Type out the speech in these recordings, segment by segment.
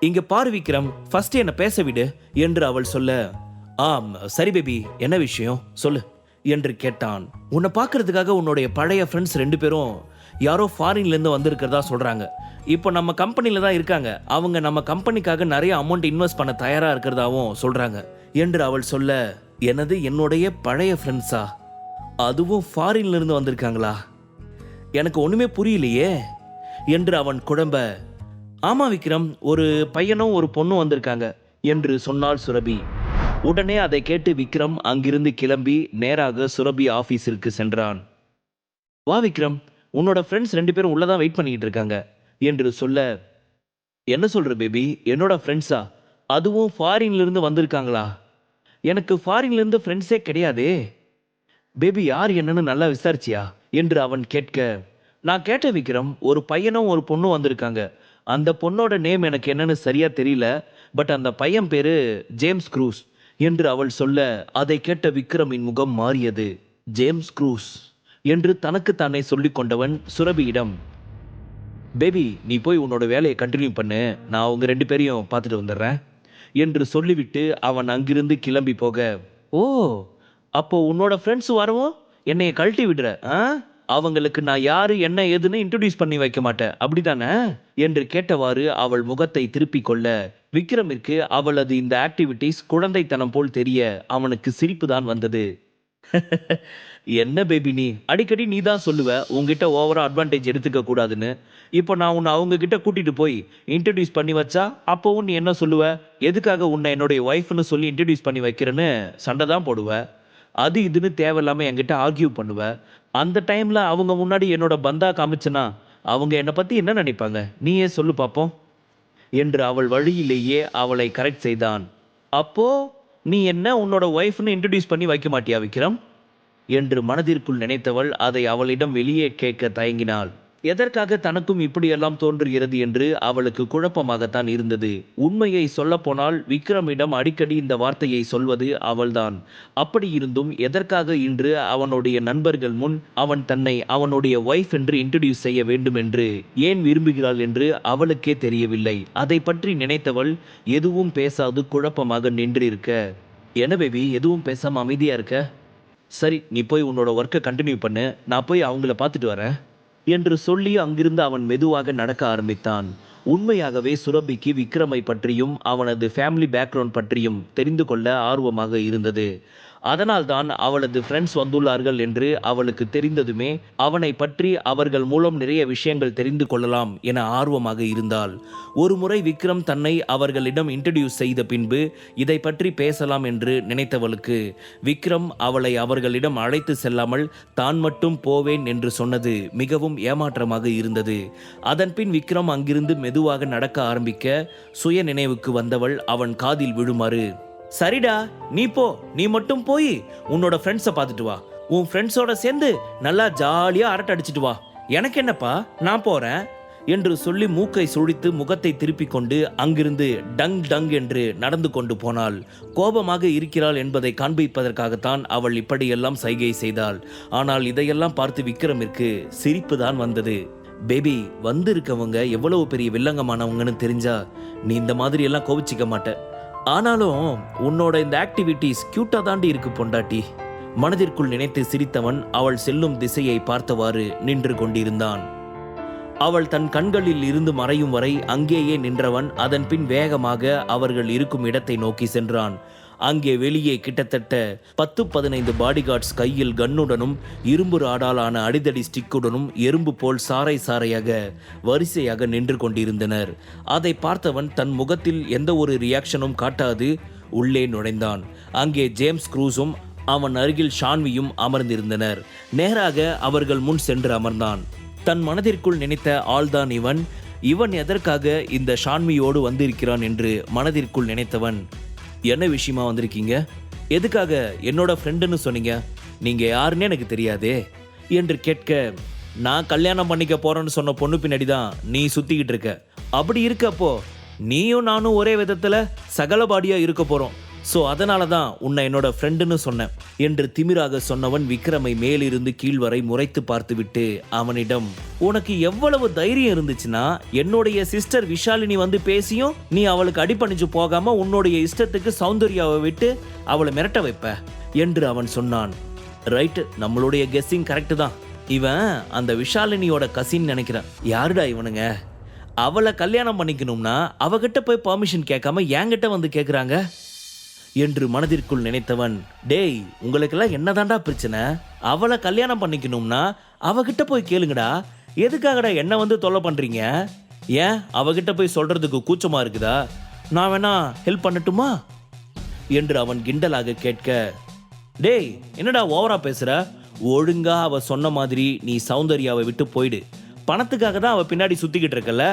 இங்க பாரு விக்ரம் ஃபர்ஸ்ட் என்ன பேச விடு என்று அவள் சொல்ல ஆம் சரி பேபி என்ன விஷயம்? சொல்லு என்று கேட்டான். உன்னை பார்க்கறதுக்காக உன்னுடைய பழைய ஃப்ரெண்ட்ஸ் ரெண்டு பேரும் யாரோ ஃபாரின்லேருந்து வந்திருக்கிறதா சொல்கிறாங்க இப்போ நம்ம கம்பெனியில் தான் இருக்காங்க. அவங்க நம்ம கம்பெனிக்காக நிறைய அமௌண்ட் இன்வெஸ்ட் பண்ண தயாராக இருக்கிறதாவும் சொல்கிறாங்க என்று அவள் சொல்ல எனது என்னுடைய பழைய ஃப்ரெண்ட்ஸா அதுவும் ஃபாரின்லேருந்து வந்திருக்காங்களா? எனக்கு ஒன்றுமே புரியலையே என்று அவன் குழம்ப ஆமா விக்ரம் ஒரு பையனும் ஒரு பொண்ணும் வந்திருக்காங்க என்று சொன்னாள் சுரபி. உடனே அதை கேட்டு விக்ரம் அங்கிருந்து கிளம்பி நேராக சுரபி ஆஃபீஸிற்கு சென்றான். வா விக்ரம் உன்னோட ஃப்ரெண்ட்ஸ் ரெண்டு பேரும் உள்ளதான் வெயிட் பண்ணிக்கிட்டு இருக்காங்க என்று சொல்ல என்ன சொல்ற பேபி என்னோட ஃப்ரெண்ட்ஸா அதுவும் ஃபாரின்லேருந்து வந்திருக்காங்களா? எனக்கு ஃபாரின்லேருந்து ஃப்ரெண்ட்ஸே கிடையாதே. பேபி யார் என்னன்னு நல்லா விசாரிச்சியா? என்று அவன் கேட்க நான் கேட்ட விக்ரம் ஒரு பையனும் ஒரு பொண்ணும் வந்திருக்காங்க. அந்த பொண்ணோட நேம் எனக்கு என்னன்னு சரியா தெரியல பட் அந்த பையன் பேரு ஜேம்ஸ் க்ரூஸ் என்று அவள் சொல்ல அதை கேட்ட விக்ரமின் முகம் மாறியது. ஜேம்ஸ் க்ரூஸ் என்று தனக்கு தானே சொல்லிக் கொண்டவன் சுரபியிடம் பேபி நீ போய் உன்னோட வேலையை கண்டினியூ பண்ணு. நான் அவங்க ரெண்டு பேரையும் பார்த்துட்டு வந்துடுறேன் என்று சொல்லிவிட்டு அவன் அங்கிருந்து கிளம்பி போக ஓ அப்போ உன்னோட ஃப்ரெண்ட்ஸ் வரவும்? என்னைய கழட்டி விடுற ஆ? அவங்களுக்கு நான் யாரு என்ன ஏதுன்னு இன்ட்ரடியூஸ் பண்ணி வைக்க மாட்டேன். அப்படிதானே? என்று கேட்டவாறு அவள் முகத்தை திருப்பிக் கொள்ள விக்ரமிற்கு அவளது இந்த ஆக்டிவிட்டிஸ் குழந்தைத்தனம் போல் தெரிய அவனுக்கு சிரிப்பு தான் வந்தது. என்ன பேபி நீ? அடிக்கடி நீ தான் சொல்லுவ உங்ககிட்ட ஓவரா அட்வான்டேஜ் எடுத்துக்க கூடாதுன்னு. இப்போ நான் உன்னை அவங்க கிட்ட கூட்டிட்டு போய் இன்ட்ரடியூஸ் பண்ணி வச்சா அப்போவும் நீ என்ன சொல்லுவ? எதுக்காக உன்னை என்னுடைய ஒய்ஃப்னு சொல்லி இன்ட்ரடியூஸ் பண்ணி வைக்கிறேன்னு சண்டை தான் போடுவேன் அது இதுன்னு தேவையில்லாமல் என்கிட்ட ஆர்கியூ பண்ணுவ. அந்த டைமில் அவங்க முன்னாடி என்னோட பந்தா காமிச்சனா அவங்க என்னை பற்றி என்ன நினைப்பாங்க? நீயே சொல்லு பார்ப்போம் என்று அவள் வழியிலேயே அவளை கரெக்ட் செய்தான். அப்போ நீ என்ன உன்னோட ஒய்ஃப்னு இன்ட்ரடியூஸ் பண்ணி வைக்க மாட்டியா விக்ரம்? என்று மனதிற்குள் நினைத்தவள் அதை அவளிடம் வெளியே கேட்க தயங்கினாள். எதற்காக தனக்கும் இப்படியெல்லாம் தோன்றுகிறது என்று அவளுக்கு குழப்பமாகத்தான் இருந்தது. உண்மையை சொல்லப்போனால் விக்ரமிடம் அடிக்கடி இந்த வார்த்தையை சொல்வது அவள்தான். அப்படி இருந்தும் எதற்காக இன்று அவனுடைய நண்பர்கள் முன் அவன் தன்னை அவனுடைய ஒய்ஃப் என்று இன்ட்ரடியூஸ் செய்ய வேண்டும் என்று ஏன் விரும்புகிறாள் என்று அவளுக்கே தெரியவில்லை. அதை பற்றி நினைத்தவள் எதுவும் பேசாது குழப்பமாக நின்றிருக்க. என்ன எதுவும் பேசாமல் அமைதியாக இருக்க? சரி நீ போய் உன்னோட ஒர்க்கை கண்டினியூ பண்ணு. நான் போய் அவங்கள பார்த்துட்டு வரேன். என்று சொல்லி அங்கிருந்து அவன் மெதுவாக நடக்க ஆரம்பித்தான். உண்மையாகவே சுரபிக்கு விக்ரமை பற்றியும் அவனது ஃபேமிலி பேக்ரவுண்ட் பற்றியும் தெரிந்து கொள்ள ஆர்வமாக இருந்தது. அதனால்தான் அவளது ஃப்ரெண்ட்ஸ் வந்துள்ளார்கள் என்று அவளுக்கு தெரிந்ததுமே அவனை பற்றி அவர்கள் மூலம் நிறைய விஷயங்கள் தெரிந்து கொள்ளலாம் என ஆர்வமாக இருந்தாள். ஒரு முறை விக்ரம் தன்னை அவர்களிடம் இன்ட்ரடியூஸ் செய்த பின்பு இதை பற்றி பேசலாம் என்று நினைத்தவளுக்கு விக்ரம் அவளை அவர்களிடம் அழைத்து செல்லாமல் தான் மட்டும் போவேன் என்று சொன்னது மிகவும் ஏமாற்றமாக இருந்தது. அதன்பின் விக்ரம் அங்கிருந்து மெதுவாக நடக்க ஆரம்பிக்க சுய நினைவுக்கு வந்தவள் அவன் காதில் விழுமாறு சரிடா நீ போ நீ மட்டும் போய் உன்னோட ஃப்ரெண்ட்ஸை பார்த்துட்டு வா. உன் ஃப்ரெண்ட்ஸோட சேர்ந்து நல்லா ஜாலியா அரட்டை அடிச்சிட்டு வா. எனக்கு என்னப்பா நான் போறேன்? என்று சொல்லி மூக்கை சுழித்து முகத்தை திருப்பிக் கொண்டு அங்கிருந்து டங் டங் என்று நடந்து கொண்டு போனாள். கோபமாக இருக்கிறாள் என்பதை காண்பிப்பதற்காகத்தான் அவள் இப்படியெல்லாம் சைகை செய்தாள். ஆனால் இதையெல்லாம் பார்த்து விக்ரமிற்கு சிரிப்பு தான் வந்தது. பேபி வந்திருக்கவங்க எவ்வளவு பெரிய வில்லங்கமானவங்கன்னு தெரிஞ்சா நீ இந்த மாதிரி எல்லாம் கோபிச்சிக்க மாட்ட. ஆனாலும் உன்னோட இந்த ஆக்டிவிட்டிஸ் கியூட்டா தாண்டி இருக்கு பொண்டாட்டி. மனதிற்குள் நினைத்து சிரித்தவன் அவள் செல்லும் திசையை பார்த்தவாறு நின்று கொண்டிருந்தான். அவள் தன் கண்களில் இருந்து மறையும் வரை அங்கேயே நின்றவன் அதன் பின் வேகமாக அவர்கள் இருக்கும் இடத்தை நோக்கி சென்றான். அங்கே வெளியே கிட்டத்தட்ட பத்து பதினைந்து பாடிகார்ட்ஸ் கையில் கன்னுடனும் இரும்பு ராடாலான அடிதடி ஸ்டிக்குடனும் எறும்பு போல் சாறை சாறையாக வரிசையாக நின்று கொண்டிருந்தனர். அதை பார்த்தவன் தன் முகத்தில் எந்த ஒரு ரியாக்ஷனும் காட்டாது உள்ளே நுழைந்தான். அங்கே ஜேம்ஸ் க்ரூஸும் அவன் அருகில் ஷான்வியும் அமர்ந்திருந்தனர். நேராக அவர்கள் முன் சென்று அமர்ந்தான். தன் மனதிற்குள் நினைத்த ஆள்தான் இவன். இவன் எதற்காக இந்த ஷான்வியோடு வந்திருக்கிறான் என்று மனதிற்குள் நினைத்தவன். என்ன விஷயமா வந்திருக்கீங்க? எதுக்காக என்னோட ஃப்ரெண்டுன்னு சொன்னீங்க? நீங்கள் யாருன்னு எனக்கு தெரியாதே. என்று கேட்க நான் கல்யாணம் பண்ணிக்க போறேன்னு சொன்ன பொண்ணு பின்னாடி தான் நீ சுத்திக்கிட்டு இருக்க. அப்படி இருக்கப்போ நீயும் நானும் ஒரே விதத்தில் சகலபாடியாக இருக்க போகிறோம் ஸோ அதனால தான் உன்னை என்னோட ஃப்ரெண்டுன்னு சொன்னேன். என்று திமிராக சொன்னவன் விக்ரமை மேலிருந்து கீழ் வரை முறைத்து பார்த்துவிட்டு அவனிடம் உனக்கு எவ்வளவு தைரியம் இருந்துச்சுன்னா என்னுடைய சிஸ்டர் விஷாலினி வந்து பேசியும் நீ அவளுக்கு அடிப்பணிஞ்சு போகாம உன்னுடைய இஷ்டத்துக்கு சௌந்தர்யாவை விட்டு அவளை மிரட்ட வைப்ப என்று அவன் சொன்னான். ரைட்டு நம்மளுடைய கெஸ்ஸிங் கரெக்டு தான். இவன் அந்த விஷாலினியோட கசின்னு நினைக்கிறான். யாருடா இவனுங்க? அவளை கல்யாணம் பண்ணிக்கணும்னா அவகிட்ட போய் பர்மிஷன் கேட்காம என்கிட்ட வந்து கேட்குறாங்க என்று மனதிற்குள் நினைத்தவன் டேய் உங்களுக்கெல்லாம் என்னதான்டா பிரச்சனை? அவளை கல்யாணம் பண்ணிக்கணும்னா அவகிட்ட போய் கேளுங்கடா. எதுக்காகடா என்ன வந்து தொல்லை பண்றீங்க? ஏன்? அவகிட்ட போய் சொல்றதுக்கு கூச்சமா இருக்குதா? நான் வேணா ஹெல்ப் பண்ணட்டுமா? என்று அவன் கிண்டலாக கேட்க டேய் என்னடா ஓவரா பேசுற? ஒழுங்கா அவ சொன்ன மாதிரி நீ சௌந்தர்யாவை விட்டு போயிடு. பணத்துக்காக தான் அவள் பின்னாடி சுற்றிக்கிட்டு இருக்கல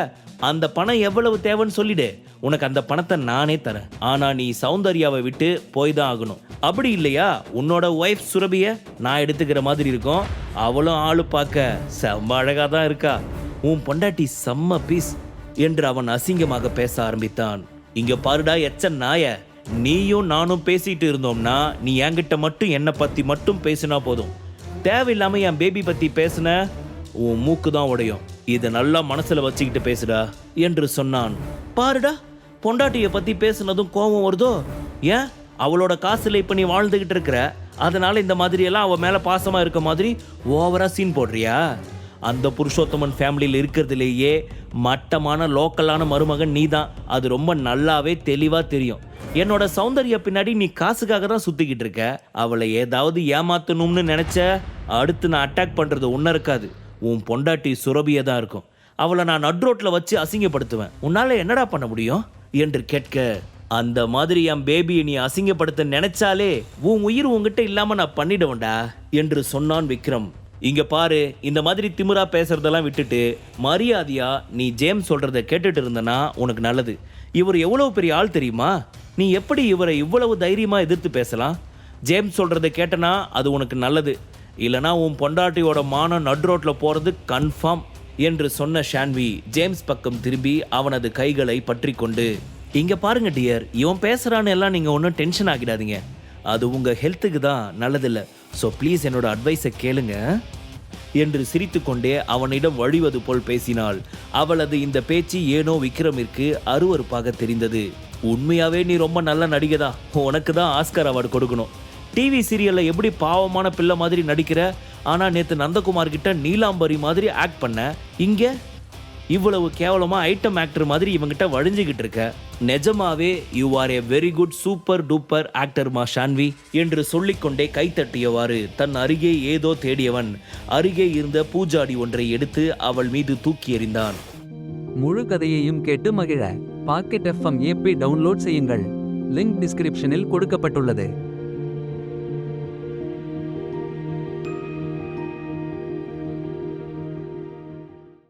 அந்த பணம் எவ்வளவு தேவைன்னு சொல்லிடு. உனக்கு அந்த பணத்தை நானே தரேன். ஆனால் நீ சௌந்தர்யாவை விட்டு போய் தான் ஆகணும். அப்படி இல்லையா? உன்னோட ஒய்ஃப் சுரபிய நான் எடுத்துக்கிற மாதிரி இருக்கும். அவளும் ஆளு பார்க்க செம்ம அழகாக தான் இருக்கா. உன் பொண்டாட்டி செம்ம பீஸ் என்று அவன் அசிங்கமாக பேச ஆரம்பித்தான். இங்க பாருடா எச்ச நாய. நீயும் நானும் பேசிட்டு இருந்தோம்னா நீ என்கிட்ட மட்டும் என்னை பத்தி மட்டும் பேசினா போதும். தேவையில்லாம என் பேபி பத்தி பேசுன உன் மூக்கு தான் உடையும். இதை நல்லா மனசுல வச்சுக்கிட்டு பேசுடா என்று சொன்னான். பாருடா பொண்டாட்டிய பத்தி பேசுனதும் கோபம் வருதோ? ஏன்? அவளோட காசுல இப்ப நீ வாழ்ந்துகிட்டு இருக்கிற அதனால இந்த மாதிரி எல்லாம் அவ மேல பாசமா இருக்க மாதிரி ஓவரா சீன் போடுறியா? அந்த புருஷோத்தமன் ஃபேமிலியில் இருக்கிறதுலேயே மட்டமான லோக்கலான மருமகன் நீ தான் அது ரொம்ப நல்லாவே தெளிவாக தெரியும். என்னோட சௌந்தர்ய பின்னாடி நீ காசுக்காக தான் சுற்றிக்கிட்டு இருக்க. அவளை ஏதாவது ஏமாத்தணும்னு நினச்ச அடுத்து நான் அட்டாக் பண்ணுறது ஒன்றும் இருக்காது. உன் பொண்டாட்டி சுரபியை தான் இருக்கும். அவளை நான் நட்ரோட்டில் வச்சு அசிங்கப்படுத்துவேன். உன்னால் என்னடா பண்ண முடியும்? என்று கேட்க அந்த மாதிரி என் பேபியை நீ அசிங்கப்படுத்த நினைச்சாலே உன் உயிர் உங்ககிட்ட இல்லாமல் நான் பண்ணிடுவேன்டா என்று சொன்னான் விக்ரம். இங்க பாரு இந்த மாதிரி திமிரா பேசுறதெல்லாம் விட்டுட்டு மரியாதையா நீ ஜேம்ஸ் சொல்றத கேட்டுட்டு இருந்தனா உனக்கு நல்லது. இவர் எவ்வளவு பெரிய ஆள் தெரியுமா? நீ எப்படி இவரை இவ்வளவு தைரியமா எதிர்த்து பேசலாம்? ஜேம்ஸ் சொல்றத கேட்டனா அது உனக்கு நல்லது. இல்லைனா உன் பொண்டாட்டியோட மானம் நட்ரோட்டில் போகிறது கன்ஃபார்ம் என்று சொன்ன ஷான்வி ஜேம்ஸ் பக்கம் திரும்பி அவனது கைகளை பற்றி கொண்டு இங்கே பாருங்க டியர் இவன் பேசுகிறான்னு எல்லாம் நீங்கள் ஒன்றும் டென்ஷன் ஆகிடாதீங்க. அது உங்கள் ஹெல்த்துக்கு தான் நல்லதில்லை. ஸோ ப்ளீஸ் என்னோட அட்வைஸை கேளுங்க. என்று சிரித்துக்கொண்டே அவனிடம் வழிவது போல் பேசினாள். அவளது இந்த பேச்சு ஏனோ விக்ரமிற்கு அருவருப்பாக தெரிந்தது. உண்மையாவே நீ ரொம்ப நல்ல நடிகை தான். உனக்கு தான் ஆஸ்கர் அவார்டு கொடுக்கணும். டிவி சீரியலில் எப்படி பாவமான பிள்ளை மாதிரி நடிக்கிற? ஆனால் நேற்று நந்தகுமார் கிட்ட நீலாம்பரி மாதிரி ஆக்ட் பண்ண. இங்கே இவ்வளவு கேவலமாக ஐட்டம் ஆக்டர் மாதிரி இவங்கிட்ட வழிஞ்சிக்கிட்டு இருக்க. நிஜமாவே you are a very good super duper actor மா ஷான்வி என்று சொல்லிக்கொண்டே கைத்தட்டியவாறு தன் அருகே ஏதோ தேடியவன். அருகே இருந்த பூஜாடி ஒன்றை எடுத்து அவள் மீது தூக்கி எறிந்தான். முழு கதையையும் கேட்டு மகிழ. பாக்கெட் எஃப்எம் ஏபி டவுன்லோட் செய்யுங்கள். லிங்க் டிஸ்கிரிப்ஷனில் கொடுக்கப்பட்டுள்ளது.